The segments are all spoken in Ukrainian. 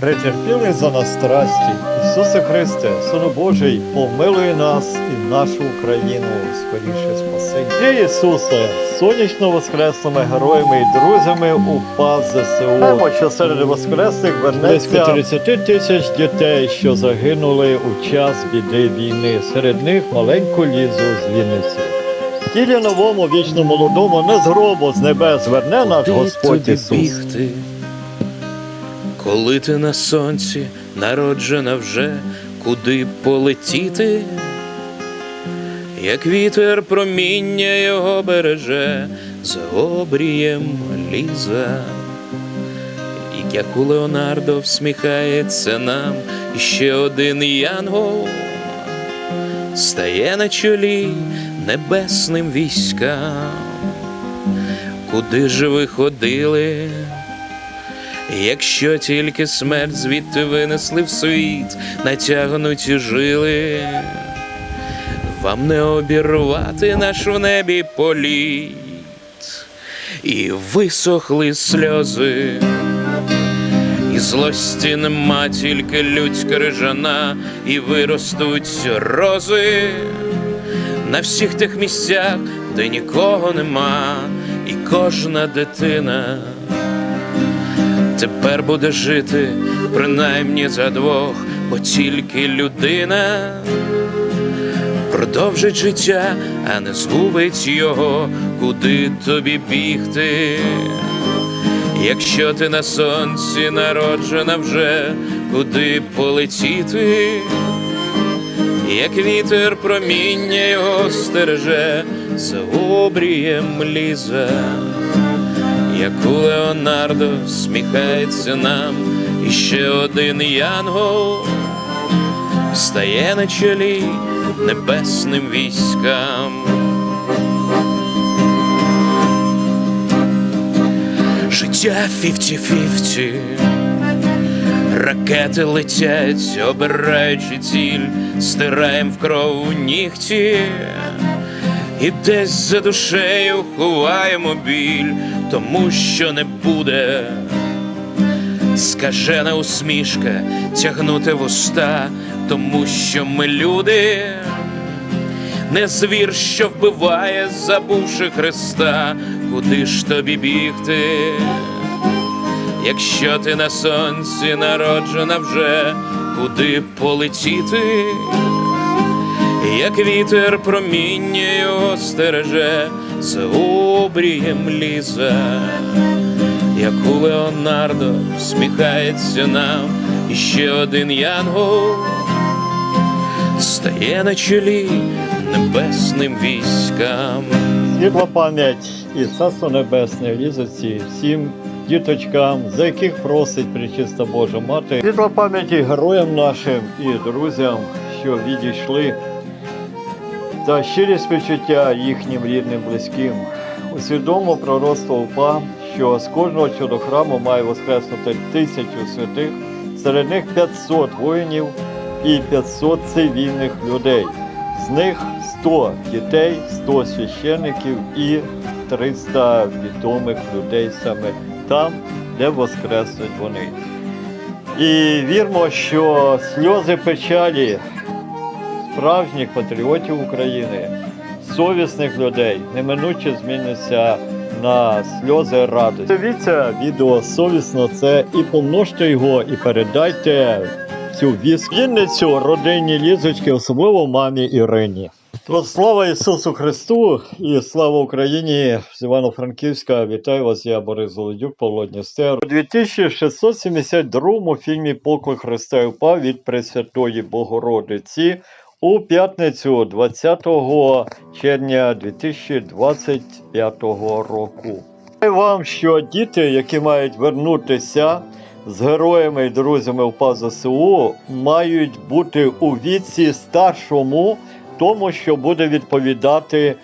Претерпіли за нас страсті, Ісусе Христе, Сину Божий, помилуй нас і нашу Україну, скоріше спаси. І Ісусе, сонячно воскресними героями і друзями УПА ЗСУ. Знаємо, що серед воскресних вернеться близько 30 тисяч дітей, що загинули у час біди війни. Серед них маленьку Лізу з Вінниці. Тілі новому, вічно молодому, не з гробу, з небес верне наш Господь Ісус. Коли ти на сонці народжена вже, куди полетіти, як вітер проміння його береже, за обрієм ліза, і як у Леонардо всміхається нам іще один янгол, стає на чолі небесним військам, куди ж ви ходили? Якщо тільки смерть звідти винесли в світ, натягнуті жили, вам не обірвати наш в небі політ, і висохли сльози, і злості нема, тільки людська рижана, і виростуть рози. На всіх тих місцях, де нікого нема, і кожна дитина тепер буде жити принаймні за двох, бо тільки людина продовжить життя, а не згубить його, куди тобі бігти. Якщо ти на сонці народжена вже, куди полетіти, як вітер проміння його стереже, за обрієм ліза як у Леонардо всміхається нам, і ще один янгол стає на чолі небесним військам. Життя фіфті-фіфті, ракети летять, обираючи ціль, стираєм в кров нігті. І десь за душею ховаємо біль, тому що не буде. Скажена усмішка тягнути вуста, тому що ми люди, не звір, що вбиває, забувши Христа, куди ж тобі бігти, якщо ти на сонці народжена вже, куди полетіти? як вітер проміння його стереже, за обрієм ліза, як у Леонардо всміхається нам, і ще один янгол стає на чолі небесним військам. Світла пам'ять і царство небесне лізоці всім діточкам, за яких просить причиста Божа Мати. Світла пам'яті героям нашим і друзям, що відійшли, та щирі співчуття їхнім рідним близьким. Усвідомо пророцтво УПА, що з кожного щодо храму має воскреснути тисячу святих, серед них 500 воїнів і 500 цивільних людей. З них 100 дітей, 100 священиків і 300 відомих людей саме там, де воскреснуть вони. І вірмо, що сльози печалі справжніх патріотів України, совісних людей, неминуче зміниться на сльози радості. Дивіться відео совісно це і помножте його, і передайте цю вість Вінницю родині Лізочки, особливо мамі Ірині. То слава Ісусу Христу і слава Україні з Івано-Франківська. Вітаю вас, я Борис Золодюк, Павло Дністер. У 2672 фільмі Поклик Христа упав від Пресвятої Богородиці у п'ятницю 20 червня 2025 року. Вам, що діти, які мають вернутися з героями і друзями УПА ЗСУ, мають бути у віці старшому, тому що буде відповідати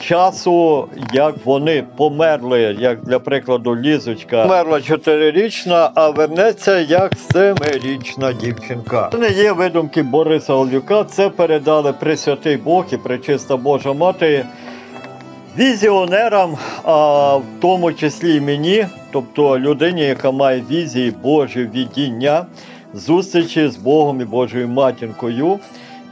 часу, як вони померли, як для прикладу, лізочка померла чотирирічна, а вернеться як семирічна дівчинка. Це не є видумки Бориса Олюка, це передали Пресвятий Бог і Пречиста Божа Мати візіонерам, а в тому числі і мені, тобто людині, яка має візії Божі відіння, зустрічі з Богом і Божою матінкою.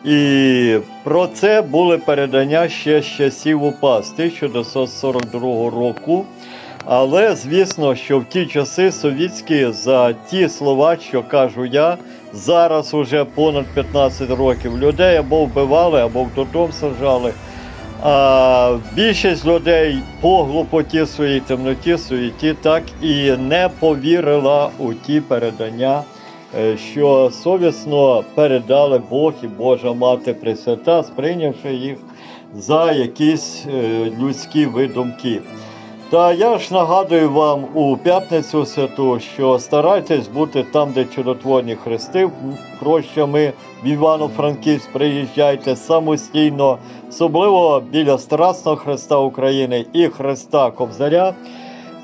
І про це були передання ще з часів УПА з 1942 року. Але звісно, що в ті часи совітські за ті слова, що кажу я, зараз уже понад 15 років людей або вбивали, або в додом сажали. А більшість людей по глупоті своїй темноті суєті так і не повірила у ті передання, що совісно передали Бог і Божа Мати Пресвята, сприйнявши їх за якісь е, людські видумки. Та я ж нагадую вам у п'ятницю святу, що старайтесь бути там, де чудотворні хрести прощами в Івано-Франківськ приїжджайте самостійно, особливо біля Страсного Христа України і Христа Кобзаря.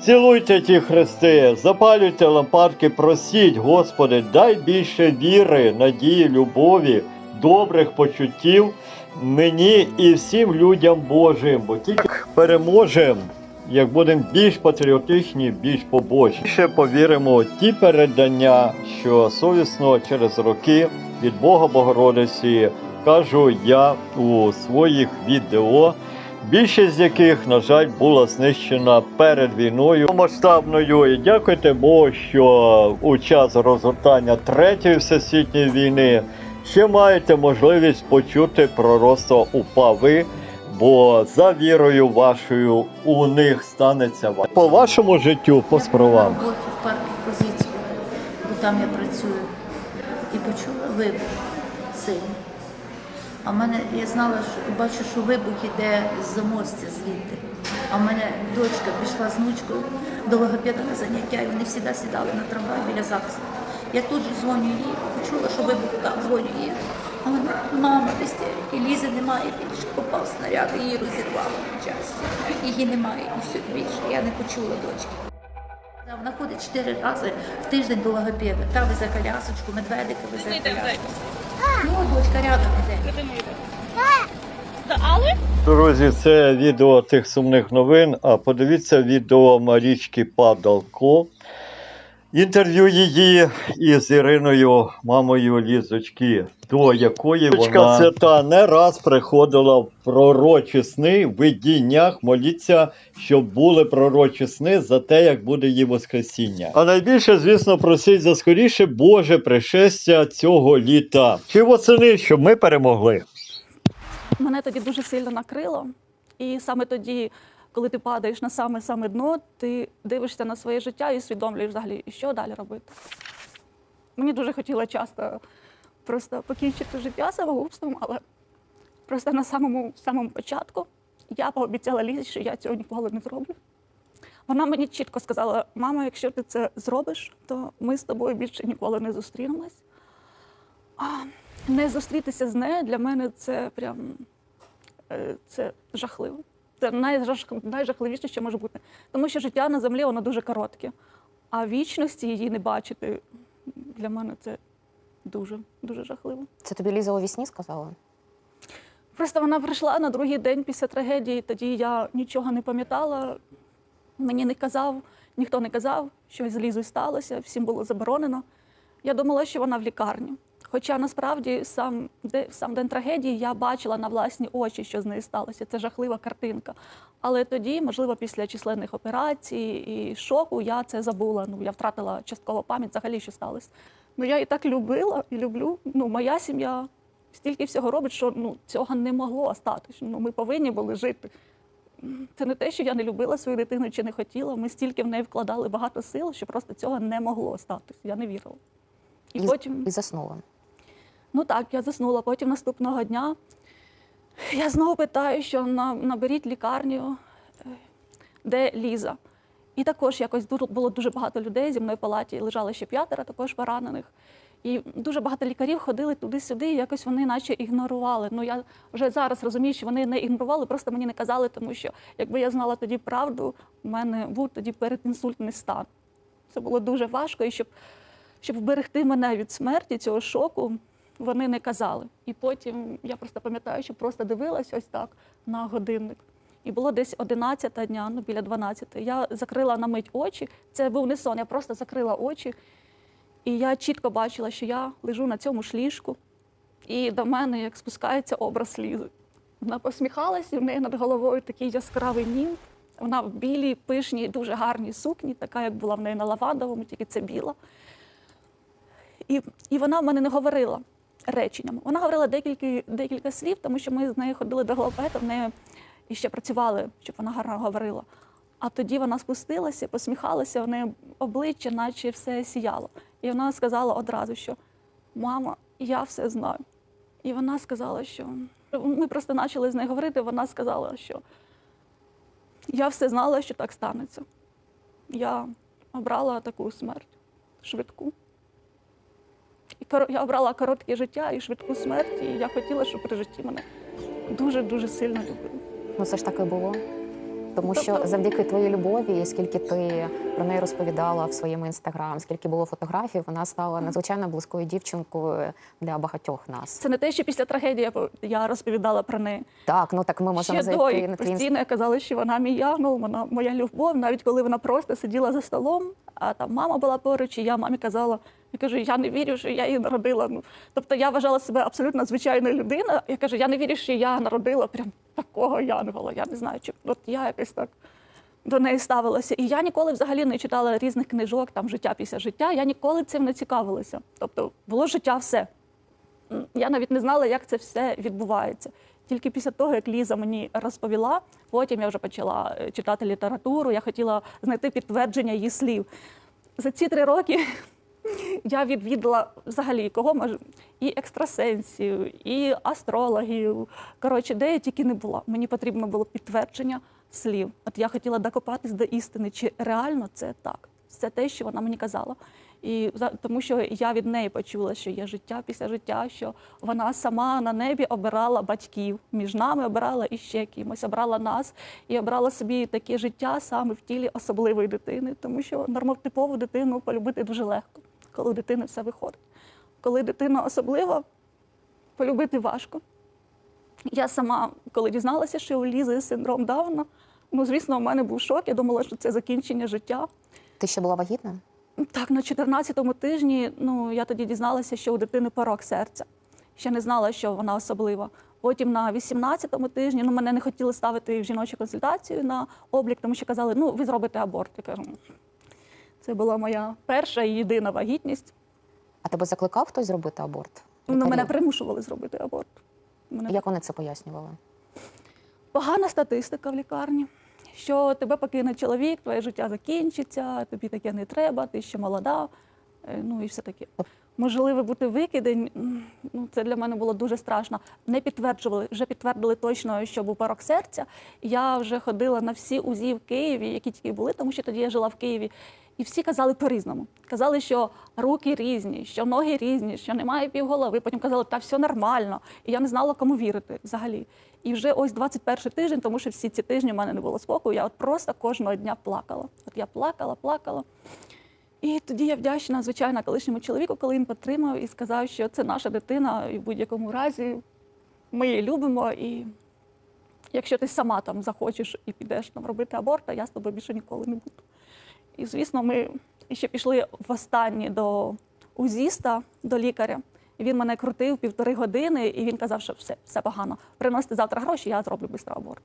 Цілуйте ті хрести, запалюйте лампадки, просіть, Господи, дай більше віри, надії, любові, добрих почуттів мені і всім людям Божим, бо тільки переможемо як будемо більш патріотичні, більш побожні. Ще повіримо ті передання, що совісно через роки від Бога Богородиці кажу я у своїх відео. Більшість з яких, на жаль, була знищена перед війною масштабною. І дякуйте Богу, що у час розгортання третьої всесвітньої війни ще маєте можливість почути пророцтво УПА ви, бо за вірою вашою у них станеться ва- по вашому життю, по справам. на в парку позицію, бо там я працюю. І почула вибух сильний. А в мене я знала, що бачу, що вибух іде з замостя звідти. А в мене дочка пішла з внучкою до логопеда на заняття, і вони завжди сідали на трамвай біля ЗАГСу. Я тут же дзвоню їй, почула, що вибух там, дзвоню їй. А вона, мама, в істериці, Лізи немає більше, попав снаряд, її розірвало на часті. Її немає, і все більше. Я не почула дочки. Вона ходить чотири рази в тиждень до логопеда. Та везе колясочку, медведика везе колясочку. Ну, дочка рядом іде. Друзі, це відео тих сумних новин. А подивіться відео Марічки Падалко. Інтерв'ю її із Іриною, мамою Лізочки, до якої вона свята не раз приходила в пророчі сни, в видіннях моліться, щоб були пророчі сни за те, як буде її Воскресіння. А найбільше, звісно, просить за скоріше Боже пришестя цього літа. Чи восени, щоб ми перемогли? Мене тоді дуже сильно накрило. І саме тоді, коли ти падаєш на саме саме дно, ти дивишся на своє життя і усвідомлюєш взагалі, що далі робити. Мені дуже хотілося часто просто покінчити життя самогубством, але просто на самому самому початку я пообіцяла Лізі, що я цього ніколи не зроблю. Вона мені чітко сказала: мама, якщо ти це зробиш, то ми з тобою більше ніколи не зустрінемось. А не зустрітися з нею для мене це прям е, це жахливо. Це найжах, найжахливіше, що може бути. Тому що життя на землі воно дуже коротке. А вічності її не бачити для мене це дуже, дуже жахливо. Це тобі Ліза у вісні сказала? Просто вона прийшла на другий день після трагедії, тоді я нічого не пам'ятала. Мені не казав, ніхто не казав, що з Лізою сталося, всім було заборонено. Я думала, що вона в лікарні. Хоча насправді сам, де, сам день трагедії я бачила на власні очі, що з нею сталося. Це жахлива картинка. Але тоді, можливо, після численних операцій і шоку я це забула. Ну, я втратила частково пам'ять взагалі, що сталося. Ну, я і так любила і люблю. Ну, моя сім'я стільки всього робить, що ну, цього не могло статися. Ну, ми повинні були жити. Це не те, що я не любила свою дитину чи не хотіла. Ми стільки в неї вкладали багато сил, що просто цього не могло статися. Я не вірила. І І, потім. і заснула. Ну так, я заснула. Потім наступного дня я знову питаю, що наберіть лікарню, е, де Ліза. І також якось було дуже багато людей зі мною в палаті, лежали ще п'ятеро також поранених. І дуже багато лікарів ходили туди-сюди, і якось вони наче ігнорували. Ну я вже зараз розумію, що вони не ігнорували, просто мені не казали, тому що якби я знала тоді правду, у мене був тоді передінсультний стан. Це було дуже важко, і щоб, щоб вберегти мене від смерті, цього шоку, вони не казали. І потім я просто пам'ятаю, що просто дивилась ось так на годинник. І було десь 11 дня, ну біля 12. Я закрила на мить очі. Це був не сон, я просто закрила очі. І я чітко бачила, що я лежу на цьому ж ліжку, і до мене як спускається образ лізи. Вона посміхалася, і в неї над головою такий яскравий нім. Вона в білій, пишній, дуже гарній сукні, така, як була в неї на лавандовому, тільки це біла. І, і вона в мене не говорила реченнями. Вона говорила декілька, декілька слів, тому що ми з нею ходили до главбета, в неї і ще працювали, щоб вона гарно говорила. А тоді вона спустилася, посміхалася, в неї обличчя, наче все сіяло. І вона сказала одразу, що мама, я все знаю. І вона сказала, що ми просто почали з нею говорити. Вона сказала, що я все знала, що так станеться. Я обрала таку смерть швидку. І я обрала коротке життя і швидку смерть, і я хотіла, щоб при житті мене дуже-дуже сильно любили. Ну, це ж так і було. Тому що Тобто- завдяки твоїй любові, скільки ти про неї розповідала в своєму інстаграм, скільки було фотографій, вона стала надзвичайно близькою дівчинкою для багатьох нас. Це не те, що після трагедії я по- я розповідала про неї. Так, ну так ми можемо Ще зайти на твій постійно казали, що вона мій ягнул, вона моя любов, навіть коли вона просто сиділа за столом, а там мама була поруч, і я мамі казала, я кажу, я не вірю, що я її народила. Ну, тобто я вважала себе абсолютно звичайною людиною. Я кажу, я не вірю, що я народила прям такого янгола. Я не знаю, чи от я якось так до неї ставилася. І я ніколи взагалі не читала різних книжок, там життя після життя. Я ніколи цим не цікавилася. Тобто було життя все. Я навіть не знала, як це все відбувається. Тільки після того, як Ліза мені розповіла, потім я вже почала е, читати літературу, я хотіла знайти підтвердження її слів. За ці три роки я відвідала взагалі кого може і екстрасенсів, і астрологів. Коротше, де я тільки не була. Мені потрібно було підтвердження слів. От я хотіла докопатись до істини, чи реально це так. Це те, що вона мені казала. І тому що я від неї почула, що є життя після життя, що вона сама на небі обирала батьків, між нами обирала і ще кимось, обрала нас і обрала собі таке життя саме в тілі особливої дитини, тому що нормотипову дитину полюбити дуже легко, коли у дитини все виходить. Коли дитина особлива, полюбити важко. Я сама, коли дізналася, що у Лізи синдром Дауна, ну звісно, у мене був шок. Я думала, що це закінчення життя. Ти ще була вагітна? Так, на 14-му тижні ну, я тоді дізналася, що у дитини порок серця. Ще не знала, що вона особлива. Потім на 18-му тижні ну, мене не хотіли ставити в жіночу консультацію на облік, тому що казали, ну ви зробите аборт. Я кажу, «М, це була моя перша і єдина вагітність. А тебе закликав хтось зробити аборт? Ну, мене примушували зробити аборт. Мене Як вони це пояснювали? Погана статистика в лікарні, що тебе покине чоловік, твоє життя закінчиться, тобі таке не треба, ти ще молода, ну і все таке. Можливо, бути викидень, ну це для мене було дуже страшно. Не підтверджували, вже підтвердили точно, що був порок серця. Я вже ходила на всі УЗІ в Києві, які тільки були, тому що тоді я жила в Києві. І всі казали по-різному. Казали, що руки різні, що ноги різні, що немає півголови. Потім казали, та все нормально. І я не знала, кому вірити взагалі. І вже ось 21 тиждень, тому що всі ці тижні в мене не було спокою. Я от просто кожного дня плакала. От я плакала, плакала. І тоді я вдячна, звичайно, колишньому чоловіку, коли він підтримав і сказав, що це наша дитина, і в будь-якому разі ми її любимо. І якщо ти сама там захочеш і підеш там робити аборт, я з тобою більше ніколи не буду. І звісно, ми ще пішли в останні до узіста, до лікаря. І він мене крутив півтори години, і він казав, що все, все погано. Приносите завтра гроші, я зроблю швидко аборт.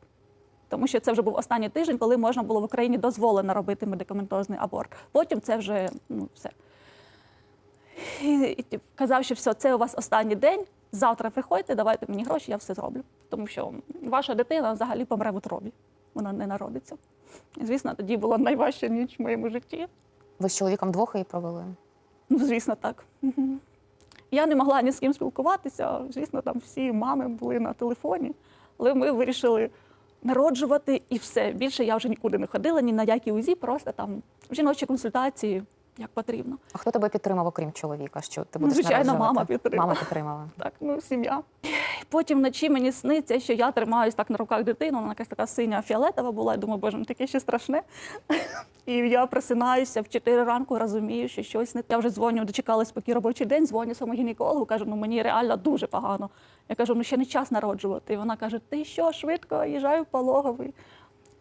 Тому що це вже був останній тиждень, коли можна було в Україні дозволено робити медикаментозний аборт. Потім це вже ну, все. І, і тип, казав, що все, це у вас останній день. Завтра приходьте, давайте мені гроші, я все зроблю. Тому що ваша дитина взагалі помре в утробі. Вона не народиться. І, звісно, тоді була найважча ніч в моєму житті. Ви з чоловіком двох її провели? Ну, звісно, так. Я не могла ні з ким спілкуватися. Звісно, там всі мами були на телефоні, але ми вирішили народжувати і все. Більше я вже нікуди не ходила, ні на які УЗІ, просто там жіночі консультації як потрібно. А хто тебе підтримав, окрім чоловіка? Що ти Ну, будеш звичайно, народжувати? мама підтримала. Мама підтримала. Так, ну сім'я. Потім вночі мені сниться, що я тримаюсь так на руках дитину, вона якась така синя фіолетова була. Я думаю, боже, ну таке ще страшне. І я просинаюся в 4 ранку, розумію, що щось не. Я вже дзвоню, дочекалась, поки робочий день, дзвоню своєму гінекологу, кажу, ну мені реально дуже погано. Я кажу, ну ще не час народжувати. І вона каже: Ти що, швидко, їжджаю в пологовий.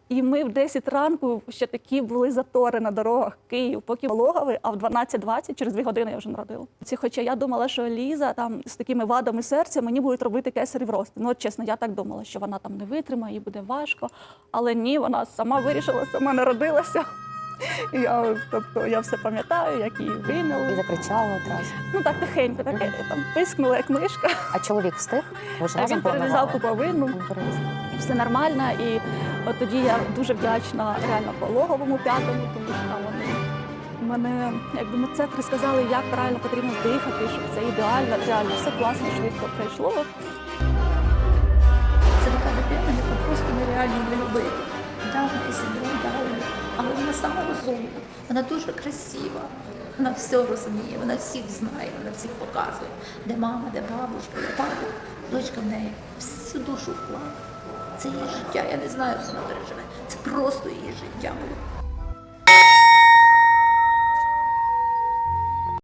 І ми в 10 ранку ще такі були затори на дорогах Київ, поки пологовий, а в 12.20, через 2 години я вже народила. Ці, хоча я думала, що Ліза там з такими вадами серця мені будуть робити кесарів рост. Ну, от чесно, я так думала, що вона там не витримає, їй буде важко. Але ні, вона сама вирішила, сама народилася. Я, тобто, я все пам'ятаю, як її І закричала одразу. Ну так тихенько, таке там пискнула, як мишка. А чоловік встиг? Ви ж А разом він перерізав пуповину. І все нормально. І от тоді я дуже вдячна реально пологовому п'ятому, тому що там вони мене, якби медсестри сказали, як правильно потрібно дихати, щоб це ідеально, реально все класно, швидко пройшло. Це така дитина, яка просто нереально не любити. Дауна і синдром Дауна. Але вона сама розумна, вона дуже красива. Вона все розуміє, вона всіх знає, вона всіх показує. Де мама, де бабушка, де папа, Дочка в неї всю душу вклала. Це її життя. Я не знаю, що вона переживе. Це просто її життя було.